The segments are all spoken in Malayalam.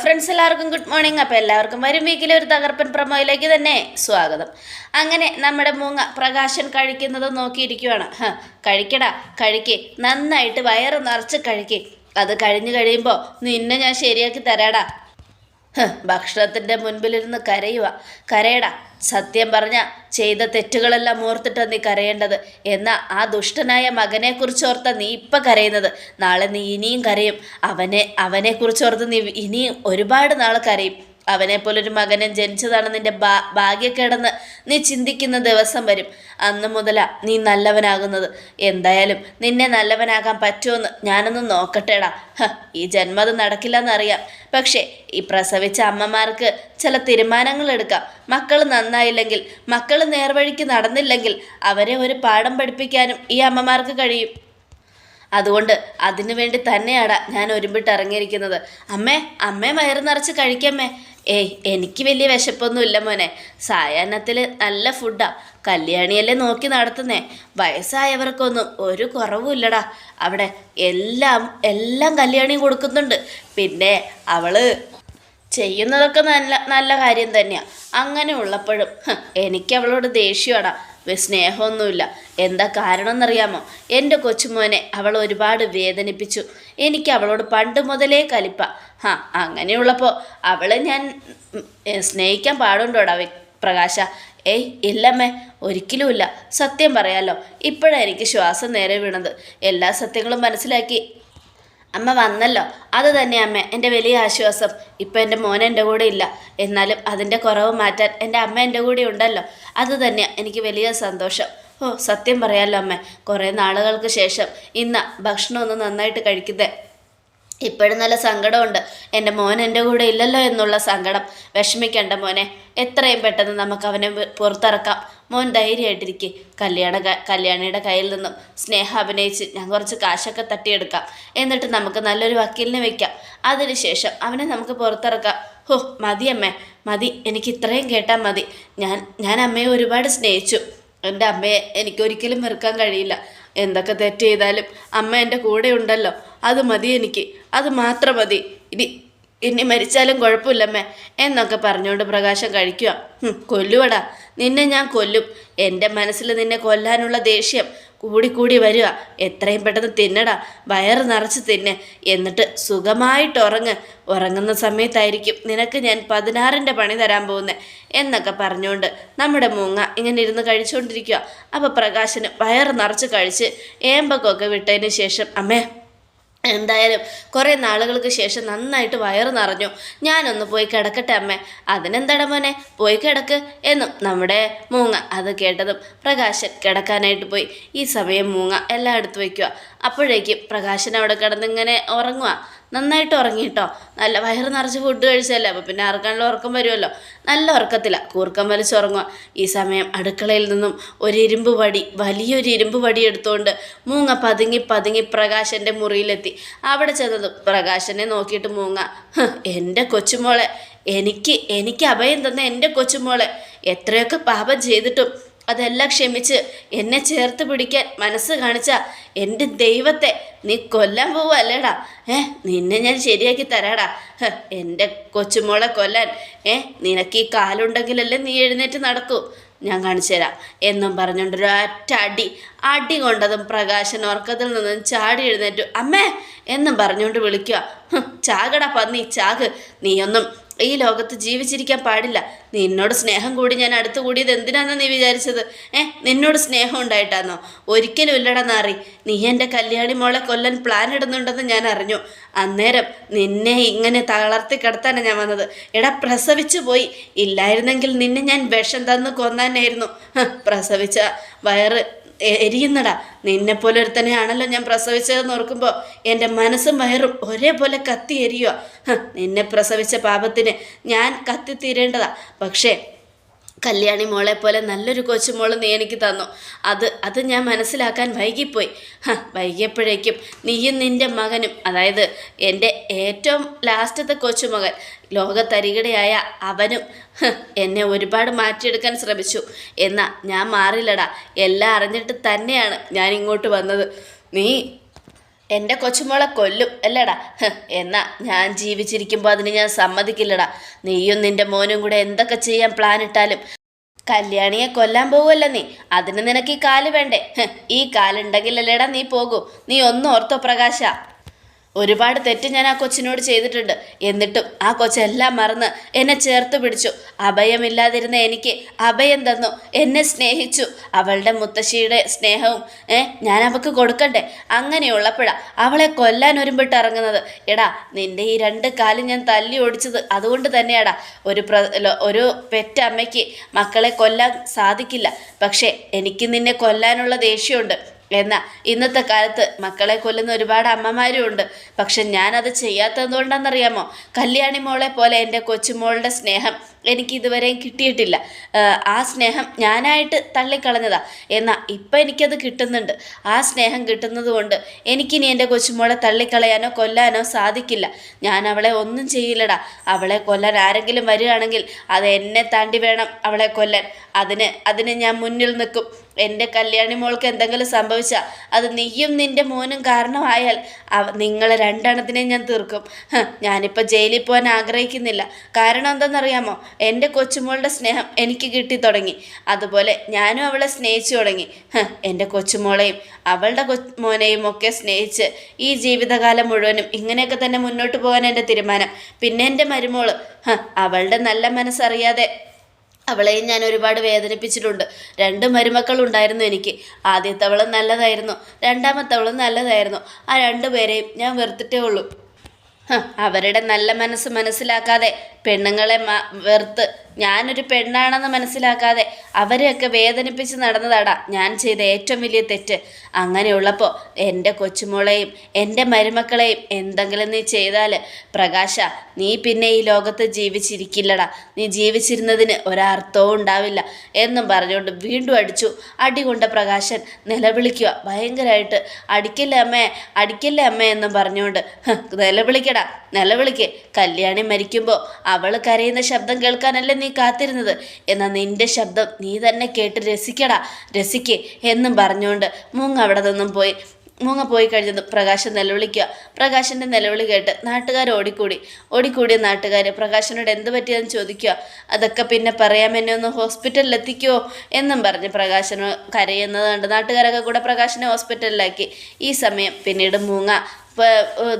ഫ്രണ്ട്സ് എല്ലാവർക്കും ഗുഡ് മോർണിംഗ് അപ്പോൾ എല്ലാവർക്കും വരും വീക്കിലെ ഒരു തകർപ്പൻ പ്രമോയിലേക്ക് തന്നെ സ്വാഗതം. അങ്ങനെ നമ്മുടെ മൂങ്ങ പ്രകാശൻ കഴിക്കുന്നത് നോക്കിയിരിക്കുവാണ്. കഴിക്കടാ കഴിക്കേ. നന്നായിട്ട് വയറ് നിറച്ച് കഴിക്കേ. അത് കഴിഞ്ഞ് കഴിയുമ്പോൾ നിന്നെ ഞാൻ ശരിയാക്കി തരാടാ. ഭക്ഷണത്തിന്റെ മുൻപിലിരുന്ന് കരയുക. കരയടാ സത്യം പറഞ്ഞ ചെയ്ത തെറ്റുകളെല്ലാം ഓർത്തിട്ട നീ കരയേണ്ടത്. എന്നാ ആ ദുഷ്ടനായ മകനെക്കുറിച്ച് ഓർത്ത നീ ഇപ്പം കരയുന്നത്. നാളെ നീ ഇനിയും കരയും. അവനെ അവനെക്കുറിച്ച് ഓർത്ത് നീ ഇനിയും ഒരുപാട് നാൾ കരയും. അവനെപ്പോലൊരു മകനെ ജനിച്ചതാണ് നിന്റെ ഭാ ഭാഗ്യക്കേടെന്ന് നീ ചിന്തിക്കുന്ന ദിവസം വരും. അന്ന് മുതലാ നീ നല്ലവനാകുന്നത്. എന്തായാലും നിന്നെ നല്ലവനാകാൻ പറ്റുമെന്ന് ഞാനൊന്ന് നോക്കട്ടെടാ. ഈ ജന്മത് നടക്കില്ലെന്നറിയാം. പക്ഷേ ഈ പ്രസവിച്ച അമ്മമാർക്ക് ചില തീരുമാനങ്ങൾ എടുക്കാം. മക്കൾ നന്നായില്ലെങ്കിൽ മക്കൾ നേർവഴിക്ക് നടന്നില്ലെങ്കിൽ അവരെ ഒരു പാഠം പഠിപ്പിക്കാനും ഈ അമ്മമാർക്ക് കഴിയും. അതുകൊണ്ട് അതിനു വേണ്ടി തന്നെയാടാ ഞാൻ ഒരുമ്പിട്ട് ഇറങ്ങിയിരിക്കുന്നത്. അമ്മേ അമ്മേ വയറ് നിറച്ച് കഴിക്കമ്മേ. ഏയ് എനിക്ക് വലിയ വിശപ്പൊന്നുമില്ല മോനെ. സായാഹ്നത്തിൽ നല്ല ഫുഡാ കല്യാണിയല്ലേ നോക്കി നടത്തുന്നേ. വയസ്സായവർക്കൊന്നും ഒരു കുറവുമില്ലടാ. അവിടെ എല്ലാം എല്ലാം കല്യാണി കൊടുക്കുന്നുണ്ട്. പിന്നെ അവൾ ചെയ്യുന്നതൊക്കെ നല്ല നല്ല കാര്യം തന്നെയാണ് അങ്ങനെ ഉള്ളപ്പോഴും എനിക്ക് അവളോട് ദേഷ്യമാടാ വെ- സ്നേഹമൊന്നുമില്ല. എന്താ കാരണം എന്നറിയാമോ എന്റെ കൊച്ചുമോനെ അവൾ ഒരുപാട് വേദനിപ്പിച്ചു. എനിക്ക് അവളോട് പണ്ട് മുതലേ കലിപ്പ. ഹാ അങ്ങനെയുള്ളപ്പോൾ അവളെ ഞാൻ സ്നേഹിക്കാൻ പാടുണ്ടോടാ പ്രകാശ? ഏയ് ഇല്ലമ്മേ ഒരിക്കലുമില്ല. സത്യം പറയാലോ ഇപ്പോഴാണ് എനിക്ക് ശ്വാസം നേരെ വീണത്. എല്ലാ സത്യങ്ങളും മനസ്സിലാക്കി അമ്മ വന്നല്ലോ. അത് തന്നെ അമ്മ എന്റെ വലിയ ആശ്വാസം. ഇപ്പം എന്റെ മോൻ എന്റെ കൂടെ ഇല്ല. എന്നാലും അതിന്റെ കുറവ് മാറ്റാൻ എന്റെ അമ്മ എന്റെ കൂടെ ഉണ്ടല്ലോ. അത് തന്നെയാണ് എനിക്ക് വലിയ സന്തോഷം. ഓ സത്യം പറയാമല്ലോ അമ്മ കുറേ നാളുകൾക്ക് ശേഷം ഇന്ന് ഭക്ഷണം ഒന്ന് നന്നായിട്ട് കഴിക്കുന്നത് ഇപ്പോഴും നല്ല സങ്കടമുണ്ട്. എന്റെ മോൻ എന്റെ കൂടെ ഇല്ലല്ലോ എന്നുള്ള സങ്കടം. വിഷമിക്കണ്ട മോനെ എത്രയും പെട്ടെന്ന് നമുക്ക് അവനെ പുറത്തിറക്കാം. മോൻ ധൈര്യമായിട്ടിരിക്കെ. കല്യാണ കല്യാണിയുടെ കയ്യിൽ നിന്നും സ്നേഹം അഭിനയിച്ച് ഞാൻ കുറച്ച് കാശൊക്കെ തട്ടിയെടുക്കാം. എന്നിട്ട് നമുക്ക് നല്ലൊരു വക്കീലിനെ വെക്കാം. അതിനുശേഷം അവനെ നമുക്ക് പുറത്തിറക്കാം. ഹോ മതി അമ്മേ. മതി. എനിക്ക് ഇത്രയും കേട്ടാൽ മതി. ഞാൻ ഞാൻ അമ്മയെ ഒരുപാട് സ്നേഹിച്ചു. എന്റെ അമ്മയെ എനിക്കൊരിക്കലും വെറുക്കാൻ കഴിയില്ല. എന്തൊക്കെ തെറ്റ് ചെയ്താലും അമ്മ എന്റെ കൂടെ ഉണ്ടല്ലോ. അത് മതി എനിക്ക്. അത് മാത്രം മതി. ഇനി ഇനി മരിച്ചാലും കുഴപ്പമില്ലമ്മേ എന്നൊക്കെ പറഞ്ഞുകൊണ്ട് പ്രകാശം കഴിക്കുക. കൊല്ലുവടാ. നിന്നെ ഞാൻ കൊല്ലും. എന്റെ മനസ്സിൽ നിന്നെ കൊല്ലാനുള്ള ദേഷ്യം കൂടി കൂടി വരിക. എത്രയും പെട്ടെന്ന് തിന്നടാ. വയറ് നിറച്ച് തിന്ന്. എന്നിട്ട് സുഖമായിട്ട് ഉറങ്ങ് ഉറങ്ങുന്ന സമയത്തായിരിക്കും നിനക്ക് ഞാൻ പതിനാറിന്റെ പണി തരാൻ പോകുന്നത് എന്നൊക്കെ പറഞ്ഞുകൊണ്ട് നമ്മുടെ മൂങ്ങ ഇങ്ങനെ ഇരുന്ന് കഴിച്ചുകൊണ്ടിരിക്കുക. അപ്പോൾ പ്രകാശന് വയറ് നിറച്ച് കഴിച്ച് ഏമ്പക്കൊക്കെ വിട്ടതിന് ശേഷം അമ്മേ എന്തായാലും കുറേ നാളുകൾക്ക് ശേഷം നന്നായിട്ട് വയറ് നിറഞ്ഞു. ഞാനൊന്ന് പോയി കിടക്കട്ടെ അമ്മേ. അതിനെന്താടാ മോനെ? പോയി കിടക്ക് എന്നും നമ്മുടെ മൂങ്ങ അത് കേട്ടതും പ്രകാശൻ കിടക്കാനായിട്ട് പോയി. ഈ സമയം മൂങ്ങ എല്ലാം എടുത്തു വയ്ക്കുക. അപ്പോഴേക്കും പ്രകാശൻ അവിടെ കിടന്നിങ്ങനെ ഉറങ്ങുക. നന്നായിട്ട് ഉറങ്ങിട്ടോ നല്ല വയറ് നിറച്ച് ഫുഡ് കഴിച്ചല്ലേ? അപ്പോൾ പിന്നെ ആർക്കാണല്ലോ ഉറക്കം വരുമല്ലോ നല്ല ഉറക്കത്തില്ല കൂർക്കം വലിച്ചുറങ്ങുക ഈ സമയം അടുക്കളയിൽ നിന്നും ഒരു ഇരുമ്പ് വടി വലിയൊരു ഇരുമ്പ് വടി എടുത്തുകൊണ്ട് മൂങ്ങ പതുങ്ങി പതുങ്ങി പ്രകാശന്റെ മുറിയിലെത്തി. അവിടെ ചെന്നതും പ്രകാശനെ നോക്കിയിട്ട് മൂങ്ങ എന്റെ കൊച്ചുമോളെ എനിക്ക് എനിക്ക് അഭയം തന്ന എന്റെ കൊച്ചുമോളെ എത്രയൊക്കെ പാപം ചെയ്തിട്ടും അതെല്ലാം ക്ഷമിച്ച് എന്നെ ചേർത്ത് പിടിക്കാൻ മനസ്സ് കാണിച്ച എന്റെ ദൈവത്തെ നീ കൊല്ലാൻ പോവല്ലേടാ ഏ നിന്നെ ഞാൻ ശരിയാക്കി തരാടാ. എന്റെ കൊച്ചുമോളെ കൊല്ലാൻ. ഏ നിനക്ക് ഈ കാലുണ്ടെങ്കിലല്ലേ നീ എഴുന്നേറ്റ് നടക്കൂ. ഞാൻ കാണിച്ചു തരാം. എന്നും പറഞ്ഞുകൊണ്ട് ഒരൊറ്റ അടി അടി കൊണ്ടതും പ്രകാശൻ ഉറക്കത്തിൽ നിന്നും ചാടി എഴുന്നേറ്റു. അമ്മേ എന്നും പറഞ്ഞുകൊണ്ട് വിളിക്കുക. "ഹ്, ചാകടാ പന്നി ചാക്. നീയൊന്നും ഈ ലോകത്ത് ജീവിച്ചിരിക്കാൻ പാടില്ല. നിന്നോട് സ്നേഹം കൂടി ഞാൻ അടുത്ത് കൂടിയത് എന്തിനാണെന്ന് നീ വിചാരിച്ചത്? ഏ നിന്നോട് സ്നേഹം ഉണ്ടായിട്ടാന്നോ? ഒരിക്കലും ഇല്ലടാ നാറി. നീ എന്റെ കല്യാണി മോളെ കൊല്ലാൻ പ്ലാൻ ഇടുന്നുണ്ടെന്ന് ഞാൻ അറിഞ്ഞു. അന്നേരം നിന്നെ ഇങ്ങനെ തളർത്തി കിടത്താനാണ് ഞാൻ വന്നത്. എടാ പ്രസവിച്ചു പോയി. ഇല്ലായിരുന്നെങ്കിൽ നിന്നെ ഞാൻ വിഷം തന്ന് കൊന്നാനായിരുന്നു. പ്രസവിച്ച വയറ് എരിയുന്നടാ. നിന്നെ പോലെ ഒരുത്തനെയാണല്ലോ ഞാൻ പ്രസവിച്ചതെന്ന് ഓർക്കുമ്പോൾ എന്റെ മനസ്സും വയറും ഒരേപോലെ കത്തി എരിയുക നിന്നെ പ്രസവിച്ച പാപത്തിന് ഞാൻ കത്തി തീരേണ്ടതാ പക്ഷേ കല്യാണി മോളെ പോലെ നല്ലൊരു കൊച്ചുമോൾ നീ എനിക്ക് തന്നു. അത് അത് ഞാൻ മനസ്സിലാക്കാൻ വൈകിപ്പോയി. വൈകിയപ്പോഴേക്കും നീയും നിന്റെ മകനും അതായത് എന്റെ ഏറ്റവും ലാസ്റ്റത്തെ കൊച്ചുമകൻ ലോകത്തരികിടയായ അവനും എന്നെ ഒരുപാട് മാറ്റിയെടുക്കാൻ ശ്രമിച്ചു. എന്നാ ഞാൻ മാറില്ലടാ. എല്ലാം അറിഞ്ഞിട്ട് തന്നെയാണ് ഞാൻ ഇങ്ങോട്ട് വന്നത്. നീ എന്റെ കൊച്ചുമോളെ കൊല്ലും അല്ലടാ. എന്നാ ഞാൻ ജീവിച്ചിരിക്കുമ്പോൾ അതിന് ഞാൻ സമ്മതിക്കില്ലടാ. നീയും നിന്റെ മോനും കൂടെ എന്തൊക്കെ ചെയ്യാൻ പ്ലാൻ ഇട്ടാലും. കല്യാണിയെ കൊല്ലാൻ പോവുമല്ലോ നീ? അതിന് നിനക്ക് ഈ കാൽ വേണ്ടേ? ഈ കാലുണ്ടെങ്കിലല്ലേടാ നീ പോകൂ. നീ ഒന്നും ഓർത്തോ പ്രകാശ. ഒരുപാട് തെറ്റ് ഞാൻ ആ കൊച്ചിനോട് ചെയ്തിട്ടുണ്ട്. എന്നിട്ടും ആ കൊച്ചെല്ലാം മറന്ന് എന്നെ ചേർത്ത് പിടിച്ചു. അഭയമില്ലാതിരുന്ന എനിക്ക് അഭയം തന്നു. എന്നെ സ്നേഹിച്ചു. അവളുടെ മുത്തശ്ശിയുടെ സ്നേഹവും ഏ ഞാൻ അവൾക്ക് കൊടുക്കണ്ടേ? അങ്ങനെയുള്ളപ്പോഴാ അവളെ കൊല്ലാൻ ഒരുമ്പിട്ട് ഇറങ്ങുന്നത്. എടാ നിന്റെ ഈ രണ്ട് കാലും ഞാൻ തല്ലി ഓടിച്ചത് അതുകൊണ്ട് തന്നെയാടാ. ഒരു പ്ര ഒരു പെറ്റമ്മയ്ക്ക് മക്കളെ കൊല്ലാൻ സാധിക്കില്ല. പക്ഷേ എനിക്ക് നിന്നെ കൊല്ലാനുള്ള ദേഷ്യമുണ്ട്. എന്നാ ഇന്നത്തെ കാലത്ത് മക്കളെ കൊല്ലുന്ന ഒരുപാട് അമ്മമാരും ഉണ്ട് പക്ഷെ ഞാനത് ചെയ്യാത്തതുകൊണ്ടാണെന്നറിയാമോ കല്യാണി മോളെ പോലെ എന്റെ കൊച്ചുമോളുടെ സ്നേഹം എനിക്ക് ഇതുവരെയും കിട്ടിയിട്ടില്ല. ആ സ്നേഹം ഞാനായിട്ട് തള്ളിക്കളഞ്ഞതാ. എന്നാൽ ഇപ്പം എനിക്കത് കിട്ടുന്നുണ്ട്. ആ സ്നേഹം കിട്ടുന്നത് കൊണ്ട് എനിക്കിനി എന്റെ കൊച്ചുമോളെ തള്ളിക്കളയാനോ കൊല്ലാനോ സാധിക്കില്ല. ഞാൻ അവളെ ഒന്നും ചെയ്യില്ലടാ. അവളെ കൊല്ലാൻ ആരെങ്കിലും വരികയാണെങ്കിൽ അത് എന്നെ താണ്ടി വേണം അവളെ കൊല്ലാൻ. അതിന് അതിന് ഞാൻ മുന്നിൽ നിൽക്കും. എന്റെ കല്യാണി മോൾക്ക് എന്തെങ്കിലും സംഭവിച്ചാൽ അത് നീയും നിന്റെ മോനും കാരണമായാൽ അവ നിങ്ങളെ രണ്ടെണ്ണത്തിനെ ഞാൻ തീർക്കും. ഞാനിപ്പോൾ ജയിലിൽ പോകാൻ ആഗ്രഹിക്കുന്നില്ല. കാരണം എന്തെന്നറിയാമോ എന്റെ കൊച്ചുമോളുടെ സ്നേഹം എനിക്ക് കിട്ടി തുടങ്ങി. അതുപോലെ ഞാനും അവളെ സ്നേഹിച്ചു തുടങ്ങി. എന്റെ കൊച്ചുമോളെയും അവളുടെ കൊ മോനെയും ഒക്കെ സ്നേഹിച്ച് ഈ ജീവിതകാലം മുഴുവനും ഇങ്ങനെയൊക്കെ തന്നെ മുന്നോട്ട് പോകാൻ എന്റെ തീരുമാനം. പിന്നെ എന്റെ മരുമോൾ. അവളുടെ നല്ല മനസ്സറിയാതെ അവളെയും ഞാൻ ഒരുപാട് വേദനിപ്പിച്ചിട്ടുണ്ട്. രണ്ട് മരുമക്കളുണ്ടായിരുന്നു എനിക്ക്. ആദ്യത്തവളും നല്ലതായിരുന്നു. രണ്ടാമത്തവളും നല്ലതായിരുന്നു. ആ രണ്ടുപേരെയും ഞാൻ വെറുത്തിട്ടേ ഉള്ളൂ. അവരുടെ നല്ല മനസ്സ് മനസ്സിലാക്കാതെ പെണ്ണുങ്ങളെ വെറുത്ത് ഞാനൊരു പെണ്ണാണെന്ന് മനസ്സിലാക്കാതെ അവരെയൊക്കെ വേദനിപ്പിച്ച് നടന്നതാടാ. ഞാൻ ചെയ്ത ഏറ്റവും വലിയ തെറ്റ്. അങ്ങനെയുള്ളപ്പോൾ എന്റെ കൊച്ചുമോളെയും എന്റെ മരുമക്കളെയും എന്തെങ്കിലും നീ ചെയ്താൽ പ്രകാശ നീ പിന്നെ ഈ ലോകത്ത് ജീവിച്ചിരിക്കില്ലടാ. നീ ജീവിച്ചിരുന്നതിന് ഒരർത്ഥവും ഉണ്ടാവില്ല എന്നും പറഞ്ഞുകൊണ്ട് വീണ്ടും അടിച്ചു. അടി കൊണ്ട പ്രകാശൻ നിലവിളിക്കുക. ഭയങ്കരമായിട്ട് അടിക്കല്ലേ അമ്മേ അടിക്കല്ലേ അമ്മേ എന്നും പറഞ്ഞുകൊണ്ട് നിലവിളിക്കടാ നിലവിളിക്ക്. കല്യാണി മരിക്കുമ്പോൾ അവൾ കരയുന്ന ശബ്ദം കേൾക്കാനല്ലേ നീ കാത്തിരുന്നത്. എന്നാൽ നിന്റെ ശബ്ദം നീ തന്നെ കേട്ട് രസിക്കടാ രസിക്ക് എന്നും പറഞ്ഞുകൊണ്ട് മൂങ്ങ അവിടെ നിന്നും പോയി. മൂങ്ങ പോയി കഴിഞ്ഞത് പ്രകാശൻ നിലവിളിക്കുക. പ്രകാശന്റെ നിലവിളി കേട്ട് നാട്ടുകാർ ഓടിക്കൂടി. ഓടിക്കൂടിയ നാട്ടുകാർ പ്രകാശനോട് എന്ത് പറ്റിയെന്ന് ചോദിക്കുക. അതൊക്കെ പിന്നെ പറയാം എന്നെ ഒന്ന് ഹോസ്പിറ്റലിൽ എത്തിക്കുമോ എന്നും പറഞ്ഞ് പ്രകാശന് കരയുന്നത് കണ്ട് നാട്ടുകാരൊക്കെ കൂടെ പ്രകാശനെ ഹോസ്പിറ്റലിലാക്കി. ഈ സമയം പിന്നീട് മൂങ്ങ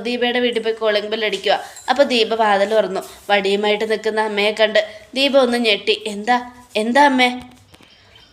ദീപയുടെ വീട്ടിൽ പോയി കോളിംഗ് ബെൽ അടിക്കുക. അപ്പോൾ ദീപ വാതിൽ തുറന്നു. വടിയുമായിട്ട് നിൽക്കുന്ന അമ്മയെ കണ്ട് ദീപ ഒന്ന് ഞെട്ടി. എന്താ? എന്താ അമ്മേ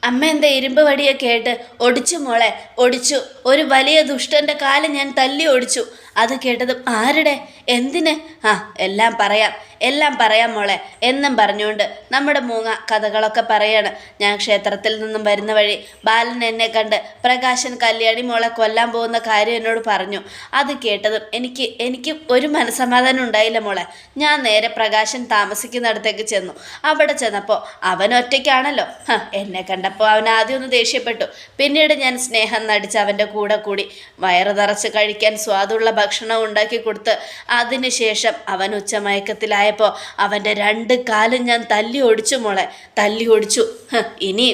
അമ്മ എന്താ ഇരുമ്പ് വടിയൊക്കെ ആയിട്ട് ഒടിച്ചു മോളെ ഒടിച്ചു. ഒരു വലിയ ദുഷ്ടന്റെ കാൽ ഞാൻ തല്ലി ഒടിച്ചു. അത് കേട്ടതും ആരുടെ? എന്തിന്? ആ എല്ലാം പറയാം എല്ലാം പറയാം മോളെ എന്നും പറഞ്ഞുകൊണ്ട് നമ്മുടെ മൂങ്ങ കഥകളൊക്കെ പറയാണ്. ഞാൻ ക്ഷേത്രത്തിൽ നിന്നും വരുന്ന വഴി ബാലൻ എന്നെ കണ്ട് പ്രകാശൻ കല്യാണി മോളെ കൊല്ലാൻ പോകുന്ന കാര്യം എന്നോട് പറഞ്ഞു. അത് കേട്ടതും എനിക്ക് എനിക്ക് ഒരു മനസമാധാനം ഉണ്ടായില്ല മോളെ. ഞാൻ നേരെ പ്രകാശൻ താമസിക്കുന്നിടത്തേക്ക് ചെന്നു. അവിടെ ചെന്നപ്പോൾ അവൻ ഒറ്റയ്ക്കാണല്ലോ. എന്നെ കണ്ടപ്പോൾ അവൻ ആദ്യം ഒന്ന് ദേഷ്യപ്പെട്ടു. പിന്നീട് ഞാൻ സ്നേഹം നടിച്ച് അവന്റെ കൂടെ കൂടി വയറ് നിറച്ച് കഴിക്കാൻ സ്വാദുള്ള ഭക്ഷണം ഉണ്ടാക്കി കൊടുത്ത് അതിനുശേഷം അവൻ ഉച്ചമയക്കത്തിലായപ്പോൾ അവന്റെ രണ്ട് കാലും ഞാൻ തല്ലി ഒടിച്ചു മോളെ തല്ലി ഒടിച്ചു. ഇനി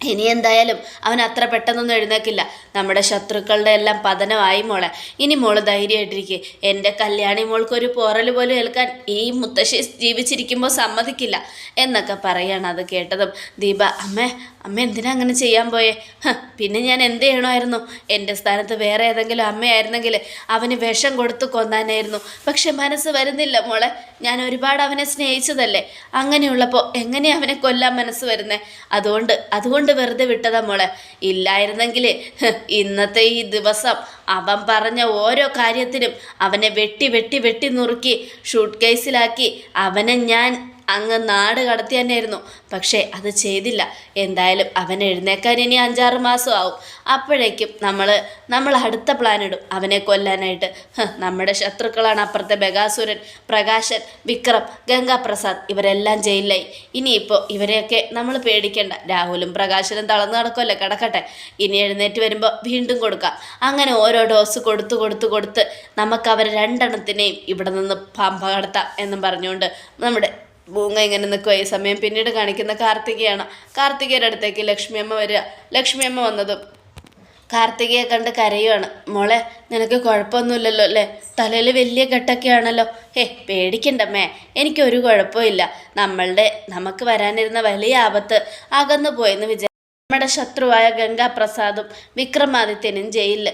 ഇനി എന്തായാലും അവൻ അത്ര പെട്ടെന്നൊന്നും എഴുന്നേക്കില്ല. നമ്മുടെ ശത്രുക്കളുടെ എല്ലാം പതനമായി മോളെ. ഇനി മോൾ ധൈര്യമായിട്ടിരിക്കേ. എന്റെ കല്യാണി മോൾക്ക് ഒരു പോറൽ പോലും ഏൽക്കാൻ ഈ മുത്തശ്ശി ജീവിച്ചിരിക്കുമ്പോൾ സമ്മതിക്കില്ല. എന്നൊക്കെ പറയാണ് അത് കേട്ടതും ദീപ. അമ്മേ അമ്മ എന്തിനാ അങ്ങനെ ചെയ്യാൻ പോയേ? പിന്നെ ഞാൻ എന്ത് ചെയ്യണമായിരുന്നു? എന്റെ സ്ഥാനത്ത് വേറെ ഏതെങ്കിലും അമ്മയായിരുന്നെങ്കിൽ അവന് വിഷം കൊടുത്ത് കൊന്നാനായിരുന്നു. പക്ഷെ മനസ്സ് വരുന്നില്ല മോളെ. ഞാൻ ഒരുപാട് അവനെ സ്നേഹിച്ചതല്ലേ? അങ്ങനെയുള്ളപ്പോൾ എങ്ങനെ അവനെ കൊല്ലാൻ മനസ്സ് വരുന്നേ? അതുകൊണ്ട് അതുകൊണ്ട് വെറുതെ വിട്ടതാ മോളെ. ഇല്ലായിരുന്നെങ്കിൽ ഇന്നത്തെ ഈ ദിവസം അവൻ പറഞ്ഞ ഓരോ കാര്യത്തിനും അവനെ വെട്ടി വെട്ടി വെട്ടി നുറുക്കി ഷൂട്ട് കേസിലാക്കി അവനെ ഞാൻ അങ്ങ് നാട് കടത്തി തന്നെയായിരുന്നു. പക്ഷേ അത് ചെയ്തില്ല. എന്തായാലും അവൻ എഴുന്നേക്കാൻ ഇനി അഞ്ചാറ് മാസം ആവും അപ്പോഴേക്കും നമ്മൾ നമ്മൾ അടുത്ത പ്ലാൻ ഇടും. അവനെ കൊല്ലാനായിട്ട്. നമ്മുടെ ശത്രുക്കളാണ് അപ്പുറത്തെ ബഗാസുരൻ പ്രകാശൻ വിക്രം ഗംഗാപ്രസാദ്. ഇവരെല്ലാം ജയിലിലായി. ഇനിയിപ്പോൾ ഇവരെയൊക്കെ നമ്മൾ പേടിക്കേണ്ട. രാഹുലും പ്രകാശനും തളർന്നു നടക്കുമല്ലേ കിടക്കട്ടെ. ഇനി എഴുന്നേറ്റ് വരുമ്പോൾ വീണ്ടും കൊടുക്കാം. അങ്ങനെ ഓരോ ഡോസ് കൊടുത്ത് കൊടുത്ത് കൊടുത്ത് നമുക്ക് അവർ രണ്ടെണ്ണത്തിനെയും ഇവിടെ നിന്ന് പമ്പ കടത്താം എന്നും പറഞ്ഞുകൊണ്ട് നമ്മുടെ മൂങ്ങ ഇങ്ങനെ നിൽക്കുക ഈ സമയം. പിന്നീട് കാണിക്കുന്ന കാർത്തികയാണ്. കാർത്തികയുടെ അടുത്തേക്ക് ലക്ഷ്മിയമ്മ വരിക. ലക്ഷ്മിയമ്മ വന്നതും കാർത്തികയെ കണ്ട് കരയുവാണ്. മോളെ നിനക്ക് കുഴപ്പമൊന്നുമില്ലല്ലോ അല്ലേ? തലയിൽ വലിയ കെട്ടൊക്കെയാണല്ലോ. ഹേ പേടിക്കണ്ടമ്മേ. എനിക്കൊരു കുഴപ്പമില്ല നമ്മളുടെ നമുക്ക് വരാനിരുന്ന വലിയ ആപത്ത് അകന്നു പോയെന്ന് വിചാരിച്ചു നമ്മുടെ ശത്രുവായ ഗംഗാപ്രസാദും വിക്രമാദിത്യനും ജയിലിൽ.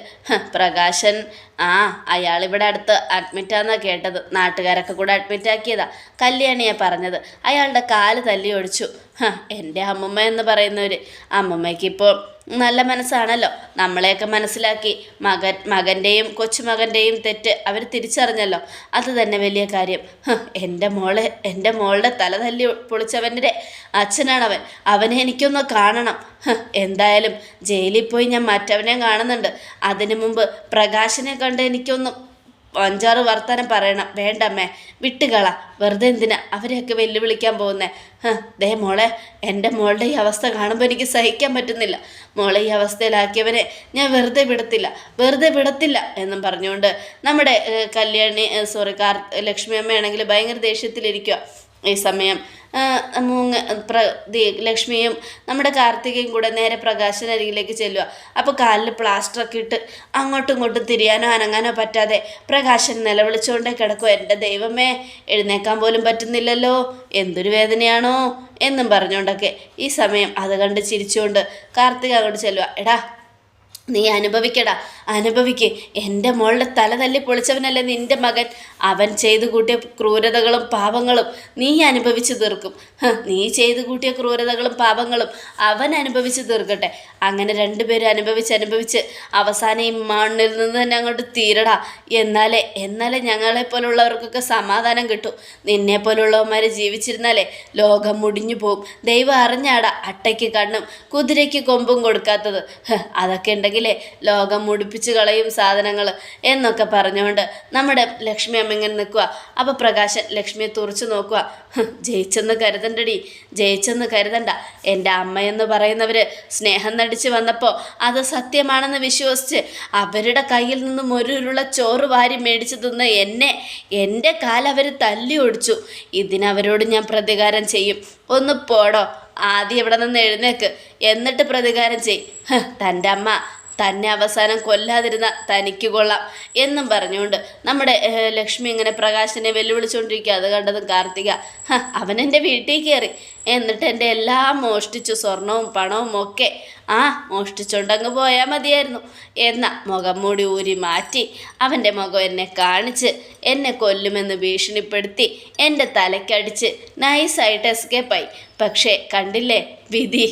പ്രകാശൻ. ആ അയാൾ ഇവിടെ അടുത്ത് അഡ്മിറ്റാന്നാ കേട്ടത്. നാട്ടുകാരൊക്കെ കൂടെ അഡ്മിറ്റ് ആക്കിയതാ. കല്യാണിയെ പറഞ്ഞത്. അയാളുടെ കാൽ തല്ലി ഒടിച്ചു. എന്റെ അമ്മുമ്മ എന്ന് പറയുന്നവര്. അമ്മുമ്മയ്ക്ക് ഇപ്പോൾ നല്ല മനസ്സാണല്ലോ. നമ്മളെയൊക്കെ മനസ്സിലാക്കി മകൻ മകന്റെയും കൊച്ചുമകന്റെയും തെറ്റ് അവർ തിരിച്ചറിഞ്ഞല്ലോ. അത് തന്നെ വലിയ കാര്യം. എന്റെ മോളെ എന്റെ മോളുടെ തല തല്ലി പൊളിച്ചവന്റെ അച്ഛനാണവൻ. അവനെ എനിക്കൊന്ന് കാണണം. എന്തായാലും ജയിലിൽ പോയി ഞാൻ മറ്റവനെ കാണുന്നുണ്ട്. അതിനു മുമ്പ് പ്രകാശനെ കണ്ട് എനിക്കൊന്ന് അഞ്ചാറ് വർത്തമാനം പറയണം. വേണ്ടമ്മേ വിട്ടുകള. വെറുതെ എന്തിനാ അവരെയൊക്കെ വെല്ലുവിളിക്കാൻ പോകുന്നേ? ദേ മോളെ എന്റെ മോളുടെ ഈ അവസ്ഥ കാണുമ്പോൾ എനിക്ക് സഹിക്കാൻ പറ്റുന്നില്ല. മോളെ ഈ അവസ്ഥയിലാക്കിയവനെ ഞാൻ വെറുതെ വിടത്തില്ല. വെറുതെ വിടത്തില്ല എന്നും പറഞ്ഞുകൊണ്ട് നമ്മുടെ കല്യാണി സോറി കാർ ലക്ഷ്മി അമ്മയാണെങ്കിൽ ഭയങ്കര ദേഷ്യത്തിലിരിക്കുക ഈ സമയം മൂങ്ങ പ്ര ലക്ഷ്മിയും നമ്മുടെ കാർത്തികയും കൂടെ നേരെ പ്രകാശന അരികിലേക്ക് ചെല്ലുക. അപ്പോൾ കാലിൽ പ്ലാസ്റ്ററൊക്കെ ഇട്ട് അങ്ങോട്ടും ഇങ്ങോട്ടും തിരിയാനോ അനങ്ങാനോ പറ്റാതെ പ്രകാശൻ നിലവിളിച്ചുകൊണ്ടേ കിടക്കുക. എന്റെ ദൈവമേ എഴുന്നേക്കാൻ പോലും പറ്റുന്നില്ലല്ലോ. എന്തൊരു വേദനയാണോ? എന്നും പറഞ്ഞുകൊണ്ടൊക്കെ ഈ സമയം അത് കണ്ട് ചിരിച്ചുകൊണ്ട് കാർത്തിക അങ്ങോട്ട് ചെല്ലുക. എടാ നീ അനുഭവിക്കടാ അനുഭവിക്ക്. എന്റെ മോളുടെ തല തല്ലി പൊളിച്ചവനല്ലേ നിന്റെ മകൻ. അവൻ ചെയ്തു കൂട്ടിയ ക്രൂരതകളും പാപങ്ങളും നീ അനുഭവിച്ചു തീർക്കും. നീ ചെയ്തു കൂട്ടിയ ക്രൂരതകളും പാപങ്ങളും അവൻ അനുഭവിച്ചു തീർക്കട്ടെ. അങ്ങനെ രണ്ടുപേരും അനുഭവിച്ച് അനുഭവിച്ച് അവസാനം ഈ മണ്ണിൽ നിന്ന് തന്നെ അങ്ങോട്ട് തീരടാ. എന്നാലേ എന്നാലേ ഞങ്ങളെപ്പോലുള്ളവർക്കൊക്കെ സമാധാനം കിട്ടും. നിന്നെ പോലുള്ളവന്മാർ ജീവിച്ചിരുന്നാലേ ലോകം മുടിഞ്ഞു പോവും. ദൈവം അറിഞ്ഞാടാ അട്ടയ്ക്ക് കണ്ണും കുതിരയ്ക്ക് കൊമ്പും കൊടുക്കാത്തത്. അതൊക്കെ അതൊക്കെ ഉണ്ടെങ്കിലേ ലോകം മുടിപ്പിച്ച് കളയും സാധനങ്ങൾ എന്നൊക്കെ പറഞ്ഞുകൊണ്ട് നമ്മുടെ ലക്ഷ്മി അമ്മ ഇങ്ങനെ നിൽക്കുക അപ്പോൾ പ്രകാശൻ ലക്ഷ്മിയെ തുറച്ചു നോക്കുക ജയിച്ചെന്ന് കരുതണ്ടടി ജയിച്ചെന്ന് കരുതണ്ട. എന്റെ അമ്മയെന്ന് പറയുന്നവർ സ്നേഹം നടിച്ച് വന്നപ്പോൾ അത് സത്യമാണെന്ന് വിശ്വസിച്ച് അവരുടെ കയ്യിൽ നിന്നും ഒരു ഉരുള ചോറ് വാരി മേടിച്ച് തിന്ന എന്നെ എന്റെ കാലവർ തല്ലി ഒടിച്ചു. ഇതിനവരോട് ഞാൻ പ്രതികാരം ചെയ്യും. ഒന്ന് പോടോ ആദ്യം ഇവിടെ നിന്ന് എഴുന്നേക്ക്. എന്നിട്ട് പ്രതികാരം ചെയ്. തന്റെ അമ്മ തന്നെ അവസാനം കൊല്ലാതിരുന്ന തനിക്ക് കൊള്ളാം എന്നും പറഞ്ഞുകൊണ്ട് നമ്മുടെ ലക്ഷ്മി ഇങ്ങനെ പ്രകാശനെ വെല്ലുവിളിച്ചുകൊണ്ടിരിക്കുക. അത് കണ്ടതും കാർത്തിക "ഹ, അവൻ എന്റെ വീട്ടിൽ കയറി. എന്നിട്ട് എന്റെ എല്ലാം മോഷ്ടിച്ചു സ്വർണവും പണവും ഒക്കെ. ആ മോഷ്ടിച്ചുകൊണ്ടങ്ങ് പോയാൽ മതിയായിരുന്നു. എന്ന മുഖം മൂടി ഊരി മാറ്റി അവന്റെ മുഖം എന്നെ കാണിച്ച് എന്നെ കൊല്ലുമെന്ന് ഭീഷണിപ്പെടുത്തി എന്റെ തലക്കടിച്ച് നൈസായിട്ട് എസ്കേപ്പായി പക്ഷേ കണ്ടില്ലേ വിധി?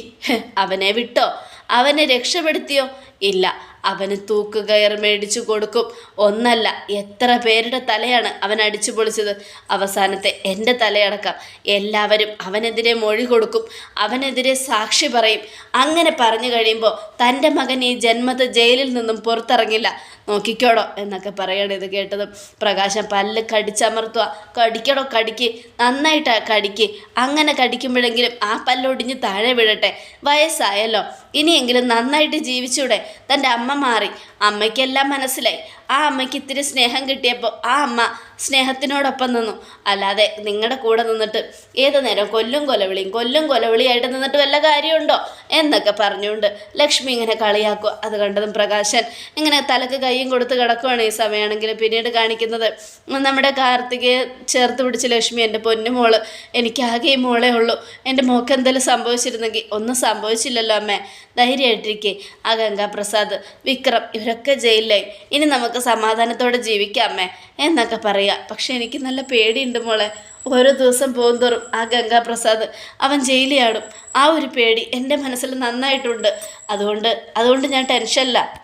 അവനെ വിട്ടോ? അവനെ രക്ഷപ്പെടുത്തിയോ? ഇല്ല. അവന് തൂക്കുകയർ മേടിച്ചു കൊടുക്കും. ഒന്നല്ല എത്ര പേരുടെ തലയാണ് അവൻ അടിച്ചു പൊളിച്ചത്? അവസാനത്തെ എന്റെ തലയടക്കം. എല്ലാവരും അവനെതിരെ മൊഴി കൊടുക്കും. അവനെതിരെ സാക്ഷി പറയും. അങ്ങനെ പറഞ്ഞു കഴിയുമ്പോൾ തന്റെ മകൻ ഈ ജന്മത്തെ ജയിലിൽ നിന്നും പുറത്തിറങ്ങില്ല. നോക്കിക്കോടോ എന്നൊക്കെ പറയണം ഇത് കേട്ടതും. പ്രകാശം പല്ല് കടിച്ചമർത്തുക. കടിക്കടോ കടിക്ക്. നന്നായിട്ട് കടിക്ക്. അങ്ങനെ കടിക്കുമ്പോഴെങ്കിലും ആ പല്ലൊടിഞ്ഞ് താഴെ വീഴട്ടെ. വയസ്സായല്ലോ. ഇനിയെങ്കിലും നന്നായിട്ട് ജീവിച്ചൂടെ. തന്റെ അമ്മ മാറി. അമ്മയ്ക്കെല്ലാം മനസ്സിലായി. ആ അമ്മയ്ക്ക് ഇത്തിരി സ്നേഹം കിട്ടിയപ്പോൾ ആ അമ്മ സ്നേഹത്തിനോടൊപ്പം നിന്നു. അല്ലാതെ നിങ്ങളുടെ കൂടെ നിന്നിട്ട് ഏത് നേരം കൊല്ലും കൊലവിളിയും കൊല്ലും കൊലവിളിയായിട്ട് നിന്നിട്ട് വല്ല കാര്യമുണ്ടോ? എന്നൊക്കെ പറഞ്ഞുകൊണ്ട് ലക്ഷ്മി ഇങ്ങനെ കളിയാക്കുക അത് കണ്ടതും പ്രകാശൻ ഇങ്ങനെ തലക്ക് കൈയും കൊടുത്ത് കിടക്കുവാണ് ഈ സമയമാണെങ്കിൽ പിന്നീട് കാണിക്കുന്നത്. നമ്മുടെ കാർത്തികയെ ചേർത്ത് പിടിച്ച് ലക്ഷ്മി എന്റെ പൊന്നുമോൾ എനിക്കാകെ ഈ മോളേ ഉള്ളൂ. എന്റെ മോക്ക് എന്തെങ്കിലും സംഭവിച്ചിരുന്നെങ്കിൽ ഒന്നും സംഭവിച്ചില്ലല്ലോ അമ്മേ. ധൈര്യമായിട്ടിരിക്കേ. ആ ഗംഗാപ്രസാദ് വിക്രം ഇവരൊക്കെ ജയിലിലായി. ഇനി നമുക്ക് സമാധാനത്തോടെ ജീവിക്കാം അമ്മേ എന്നൊക്കെ പറയുക പക്ഷെ എനിക്ക് നല്ല പേടിയുണ്ട് മോളെ. ഓരോ ദിവസം പോകുന്തോറും ആ ഗംഗാപ്രസാദ് അവൻ ജയിലിയാടും ആ ഒരു പേടി എന്റെ മനസ്സിൽ നന്നായിട്ടുണ്ട്. അതുകൊണ്ട് അതുകൊണ്ട് ഞാൻ ടെൻഷനില്ല.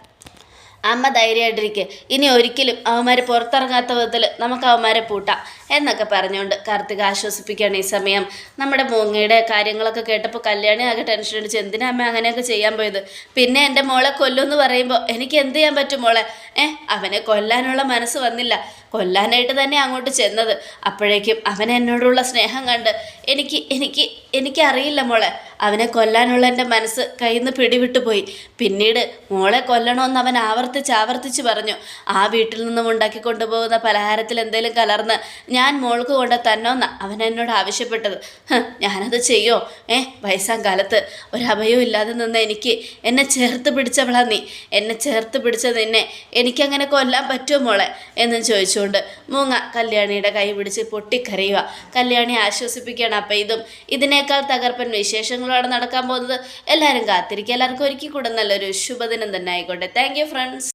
അമ്മ ധൈര്യമായിട്ടിരിക്കുക ഇനി ഒരിക്കലും അവന്മാരെ പുറത്തിറങ്ങാത്ത വിധത്തിൽ നമുക്ക് അവന്മാരെ പൂട്ടാം എന്നൊക്കെ പറഞ്ഞുകൊണ്ട് കാർത്തിക ആശ്വസിപ്പിക്കുകയാണ് ഈ സമയം. നമ്മുടെ മൂങ്ങയുടെ കാര്യങ്ങളൊക്കെ കേട്ടപ്പോൾ കല്യാണി ആകെ ടെൻഷൻ അടിച്ച് എന്തിനാ അമ്മ അങ്ങനെയൊക്കെ ചെയ്യാൻ പോയത്? പിന്നെ എന്റെ മോളെ കൊല്ലുമെന്ന് പറയുമ്പോൾ എനിക്ക് എന്ത് ചെയ്യാൻ പറ്റും മോളെ? ഏഹ് അവനെ കൊല്ലാനുള്ള മനസ്സ് വന്നില്ല. കൊല്ലാനായിട്ട് തന്നെ അങ്ങോട്ട് ചെന്നത്. അപ്പോഴേക്കും അവൻ എന്നോടുള്ള സ്നേഹം കണ്ട് എനിക്ക് എനിക്ക് എനിക്കറിയില്ല മോളെ അവനെ കൊല്ലാനുള്ള എന്റെ മനസ്സ് കയ്യിൽ നിന്ന് പിടിവിട്ടു പോയി. പിന്നീട് മോളെ കൊല്ലണമെന്ന് അവൻ ആവർത്തിച്ച് ആവർത്തിച്ച് പറഞ്ഞു. ആ വീട്ടിൽ നിന്നും ഉണ്ടാക്കി കൊണ്ടുപോകുന്ന പലഹാരത്തിൽ എന്തെങ്കിലും കലർന്ന് ഞാൻ മോൾക്ക് കൊണ്ട് തന്നോന്ന അവൻ എന്നോട് ആവശ്യപ്പെട്ടത്. ഞാനത് ചെയ്യോ? ഏ വയസ്സാം കാലത്ത് ഒരഭയവും ഇല്ലാതെ നിന്ന് എനിക്ക് എന്നെ ചേർത്ത് പിടിച്ചവളാ നീ. എന്നെ ചേർത്ത് പിടിച്ച നിന്നെ എനിക്കങ്ങനെ കൊല്ലാൻ പറ്റുമോ മോളെ? എന്നും ചോദിച്ചുകൊണ്ട് മൂങ്ങ കല്യാണിയുടെ കൈ പിടിച്ച് പൊട്ടിക്കരയുക. കല്യാണി ആശ്വസിപ്പിക്കുകയാണ് അപ്പം ഇതും. ഇതിനേക്കാൾ തകർപ്പൻ വിശേഷങ്ങളോടെ നടക്കാൻ പോകുന്നത് എല്ലാവരും കാത്തിരിക്കുക. എല്ലാവർക്കും ഒരുക്കി കൂടെ നല്ലൊരു ശുഭദിനം തന്നെ ആയിക്കോട്ടെ. Thank friends